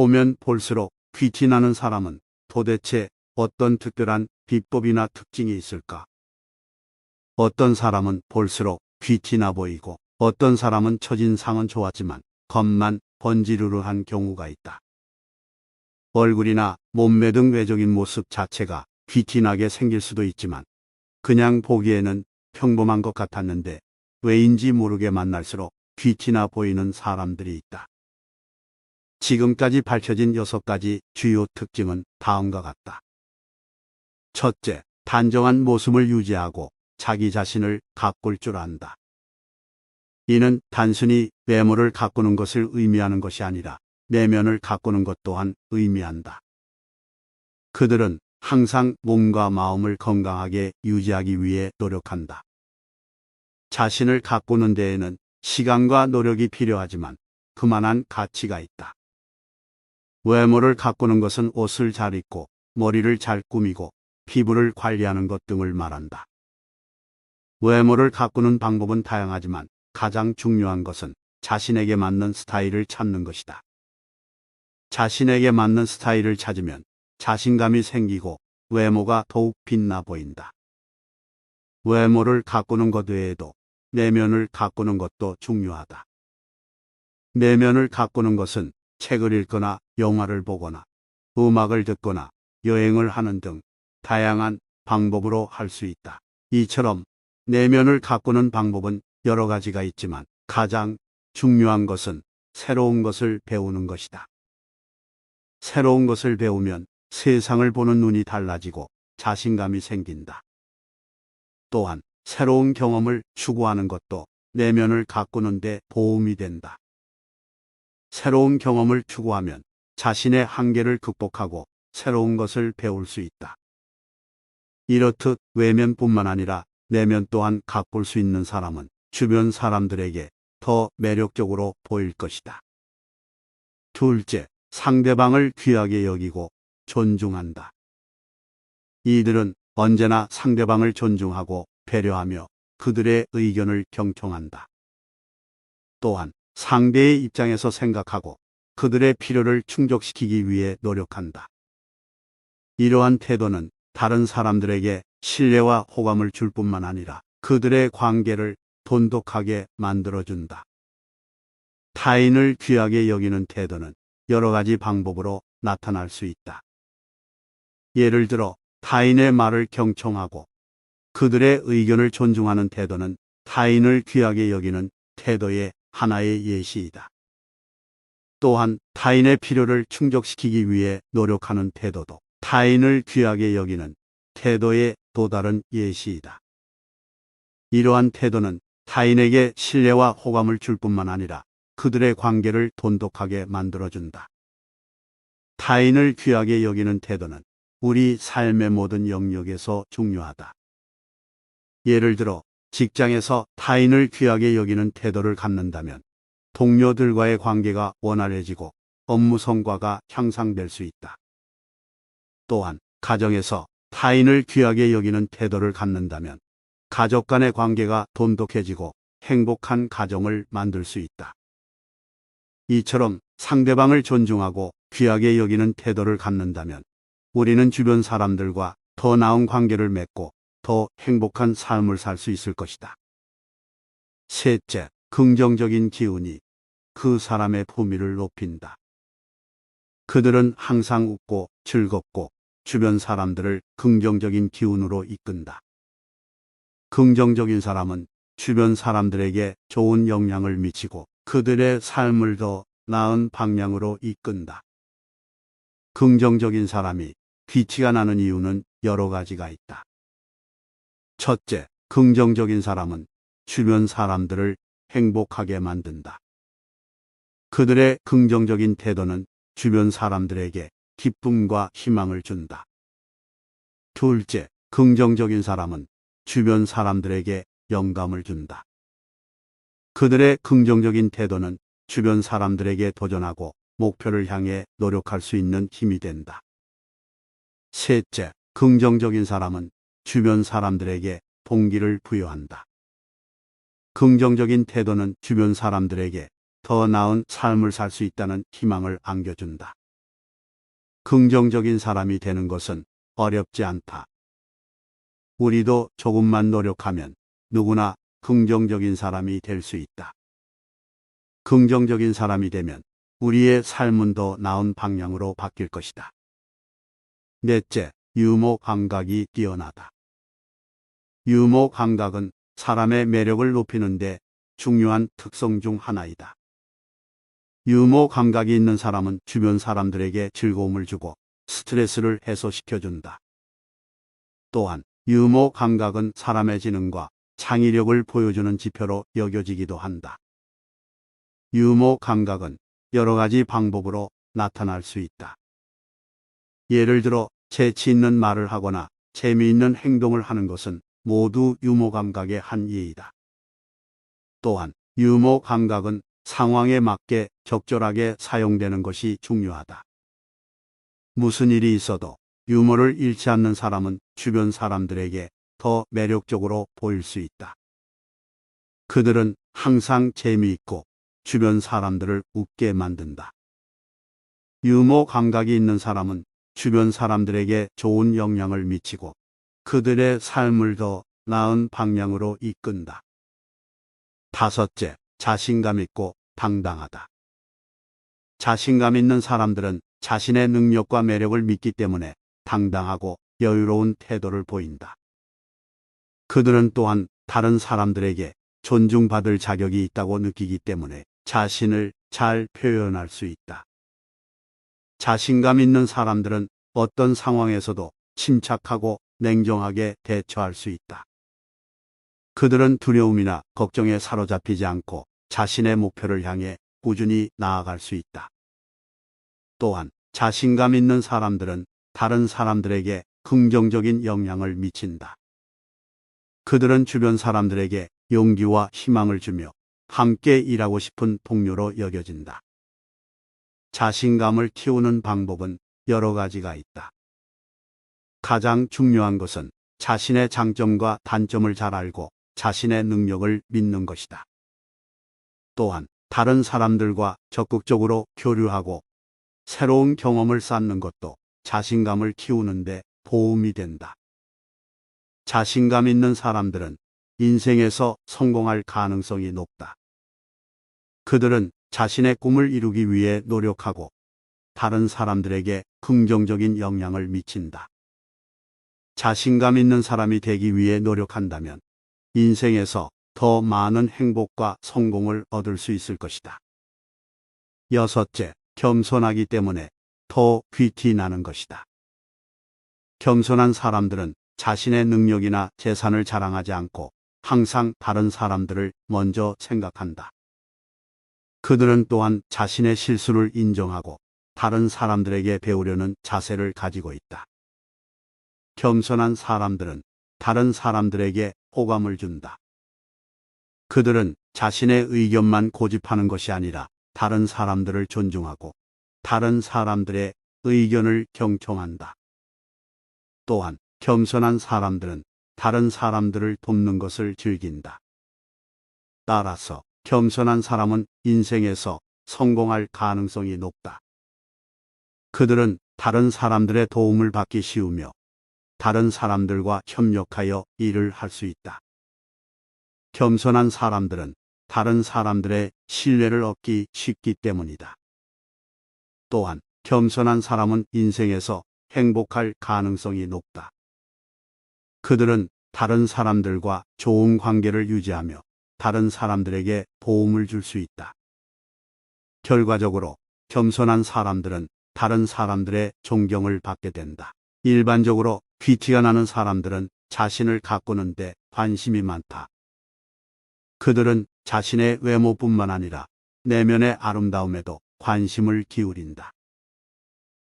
보면 볼수록 귀티나는 사람은 도대체 어떤 특별한 비법이나 특징이 있을까? 어떤 사람은 볼수록 귀티나 보이고 어떤 사람은 첫인상은 좋았지만 겉만 번지르르한 경우가 있다. 얼굴이나 몸매 등 외적인 모습 자체가 귀티나게 생길 수도 있지만 그냥 보기에는 평범한 것 같았는데 왜인지 모르게 만날수록 귀티나 보이는 사람들이 있다. 지금까지 밝혀진 여섯 가지 주요 특징은 다음과 같다. 첫째, 단정한 모습을 유지하고 자기 자신을 가꿀 줄 안다. 이는 단순히 외모를 가꾸는 것을 의미하는 것이 아니라 내면을 가꾸는 것 또한 의미한다. 그들은 항상 몸과 마음을 건강하게 유지하기 위해 노력한다. 자신을 가꾸는 데에는 시간과 노력이 필요하지만 그만한 가치가 있다. 외모를 가꾸는 것은 옷을 잘 입고 머리를 잘 꾸미고 피부를 관리하는 것 등을 말한다. 외모를 가꾸는 방법은 다양하지만 가장 중요한 것은 자신에게 맞는 스타일을 찾는 것이다. 자신에게 맞는 스타일을 찾으면 자신감이 생기고 외모가 더욱 빛나 보인다. 외모를 가꾸는 것 외에도 내면을 가꾸는 것도 중요하다. 내면을 가꾸는 것은 책을 읽거나 영화를 보거나 음악을 듣거나 여행을 하는 등 다양한 방법으로 할 수 있다. 이처럼 내면을 가꾸는 방법은 여러 가지가 있지만 가장 중요한 것은 새로운 것을 배우는 것이다. 새로운 것을 배우면 세상을 보는 눈이 달라지고 자신감이 생긴다. 또한 새로운 경험을 추구하는 것도 내면을 가꾸는 데 도움이 된다. 새로운 경험을 추구하면 자신의 한계를 극복하고 새로운 것을 배울 수 있다. 이렇듯 외면뿐만 아니라 내면 또한 가꿀 수 있는 사람은 주변 사람들에게 더 매력적으로 보일 것이다. 둘째, 상대방을 귀하게 여기고 존중한다. 이들은 언제나 상대방을 존중하고 배려하며 그들의 의견을 경청한다. 또한 상대의 입장에서 생각하고 그들의 필요를 충족시키기 위해 노력한다. 이러한 태도는 다른 사람들에게 신뢰와 호감을 줄 뿐만 아니라 그들의 관계를 돈독하게 만들어준다. 타인을 귀하게 여기는 태도는 여러 가지 방법으로 나타날 수 있다. 예를 들어 타인의 말을 경청하고 그들의 의견을 존중하는 태도는 타인을 귀하게 여기는 태도의 하나의 예시이다. 또한 타인의 필요를 충족시키기 위해 노력하는 태도도 타인을 귀하게 여기는 태도의 또 다른 예시이다. 이러한 태도는 타인에게 신뢰와 호감을 줄 뿐만 아니라 그들의 관계를 돈독하게 만들어준다. 타인을 귀하게 여기는 태도는 우리 삶의 모든 영역에서 중요하다. 예를 들어 직장에서 타인을 귀하게 여기는 태도를 갖는다면 동료들과의 관계가 원활해지고 업무 성과가 향상될 수 있다. 또한 가정에서 타인을 귀하게 여기는 태도를 갖는다면 가족 간의 관계가 돈독해지고 행복한 가정을 만들 수 있다. 이처럼 상대방을 존중하고 귀하게 여기는 태도를 갖는다면 우리는 주변 사람들과 더 나은 관계를 맺고 더 행복한 삶을 살 수 있을 것이다. 셋째, 긍정적인 기운이 그 사람의 품위를 높인다. 그들은 항상 웃고 즐겁고 주변 사람들을 긍정적인 기운으로 이끈다. 긍정적인 사람은 주변 사람들에게 좋은 영향을 미치고 그들의 삶을 더 나은 방향으로 이끈다. 긍정적인 사람이 귀치가 나는 이유는 여러 가지가 있다. 첫째, 긍정적인 사람은 주변 사람들을 행복하게 만든다. 그들의 긍정적인 태도는 주변 사람들에게 기쁨과 희망을 준다. 둘째, 긍정적인 사람은 주변 사람들에게 영감을 준다. 그들의 긍정적인 태도는 주변 사람들에게 도전하고 목표를 향해 노력할 수 있는 힘이 된다. 셋째, 긍정적인 사람은 주변 사람들에게 동기를 부여한다. 긍정적인 태도는 주변 사람들에게 더 나은 삶을 살 수 있다는 희망을 안겨준다. 긍정적인 사람이 되는 것은 어렵지 않다. 우리도 조금만 노력하면 누구나 긍정적인 사람이 될 수 있다. 긍정적인 사람이 되면 우리의 삶은 더 나은 방향으로 바뀔 것이다. 넷째, 유머 감각이 뛰어나다. 유머 감각은 사람의 매력을 높이는데 중요한 특성 중 하나이다. 유머 감각이 있는 사람은 주변 사람들에게 즐거움을 주고 스트레스를 해소시켜준다. 또한 유머 감각은 사람의 지능과 창의력을 보여주는 지표로 여겨지기도 한다. 유머 감각은 여러 가지 방법으로 나타날 수 있다. 예를 들어 재치 있는 말을 하거나 재미있는 행동을 하는 것은 모두 유머 감각의 한 예이다. 또한 유머 감각은 상황에 맞게 적절하게 사용되는 것이 중요하다. 무슨 일이 있어도 유머를 잃지 않는 사람은 주변 사람들에게 더 매력적으로 보일 수 있다. 그들은 항상 재미있고 주변 사람들을 웃게 만든다. 유머 감각이 있는 사람은 주변 사람들에게 좋은 영향을 미치고 그들의 삶을 더 나은 방향으로 이끈다. 다섯째, 자신감 있고 당당하다. 자신감 있는 사람들은 자신의 능력과 매력을 믿기 때문에 당당하고 여유로운 태도를 보인다. 그들은 또한 다른 사람들에게 존중받을 자격이 있다고 느끼기 때문에 자신을 잘 표현할 수 있다. 자신감 있는 사람들은 어떤 상황에서도 침착하고 냉정하게 대처할 수 있다. 그들은 두려움이나 걱정에 사로잡히지 않고 자신의 목표를 향해 꾸준히 나아갈 수 있다. 또한 자신감 있는 사람들은 다른 사람들에게 긍정적인 영향을 미친다. 그들은 주변 사람들에게 용기와 희망을 주며 함께 일하고 싶은 동료로 여겨진다. 자신감을 키우는 방법은 여러 가지가 있다. 가장 중요한 것은 자신의 장점과 단점을 잘 알고 자신의 능력을 믿는 것이다. 또한 다른 사람들과 적극적으로 교류하고 새로운 경험을 쌓는 것도 자신감을 키우는데 도움이 된다. 자신감 있는 사람들은 인생에서 성공할 가능성이 높다. 그들은 자신의 꿈을 이루기 위해 노력하고 다른 사람들에게 긍정적인 영향을 미친다. 자신감 있는 사람이 되기 위해 노력한다면 인생에서 더 많은 행복과 성공을 얻을 수 있을 것이다. 여섯째, 겸손하기 때문에 더 귀티 나는 것이다. 겸손한 사람들은 자신의 능력이나 재산을 자랑하지 않고 항상 다른 사람들을 먼저 생각한다. 그들은 또한 자신의 실수를 인정하고 다른 사람들에게 배우려는 자세를 가지고 있다. 겸손한 사람들은 다른 사람들에게 호감을 준다. 그들은 자신의 의견만 고집하는 것이 아니라 다른 사람들을 존중하고 다른 사람들의 의견을 경청한다. 또한 겸손한 사람들은 다른 사람들을 돕는 것을 즐긴다. 따라서 겸손한 사람은 인생에서 성공할 가능성이 높다. 그들은 다른 사람들의 도움을 받기 쉬우며 다른 사람들과 협력하여 일을 할 수 있다. 겸손한 사람들은 다른 사람들의 신뢰를 얻기 쉽기 때문이다. 또한 겸손한 사람은 인생에서 행복할 가능성이 높다. 그들은 다른 사람들과 좋은 관계를 유지하며 다른 사람들에게 도움을 줄 수 있다. 결과적으로 겸손한 사람들은 다른 사람들의 존경을 받게 된다. 일반적으로 귀티가 나는 사람들은 자신을 가꾸는데 관심이 많다. 그들은 자신의 외모뿐만 아니라 내면의 아름다움에도 관심을 기울인다.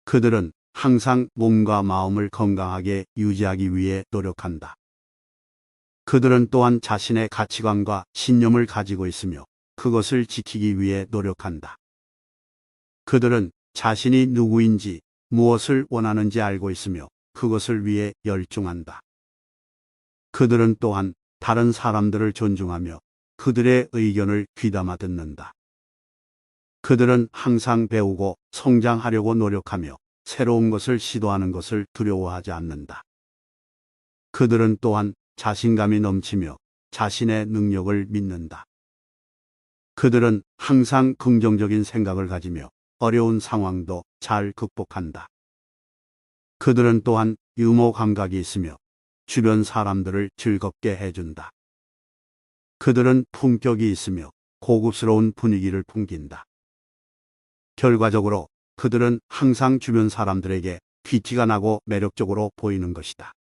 그들은 항상 몸과 마음을 건강하게 유지하기 위해 노력한다. 그들은 또한 자신의 가치관과 신념을 가지고 있으며 그것을 지키기 위해 노력한다. 그들은 자신이 누구인지 무엇을 원하는지 알고 있으며 그것을 위해 열중한다. 그들은 또한 다른 사람들을 존중하며 그들의 의견을 귀담아 듣는다. 그들은 항상 배우고 성장하려고 노력하며 새로운 것을 시도하는 것을 두려워하지 않는다. 그들은 또한 자신감이 넘치며 자신의 능력을 믿는다. 그들은 항상 긍정적인 생각을 가지며 어려운 상황도 잘 극복한다. 그들은 또한 유머 감각이 있으며 주변 사람들을 즐겁게 해준다. 그들은 품격이 있으며 고급스러운 분위기를 풍긴다. 결과적으로 그들은 항상 주변 사람들에게 귀티가 나고 매력적으로 보이는 것이다.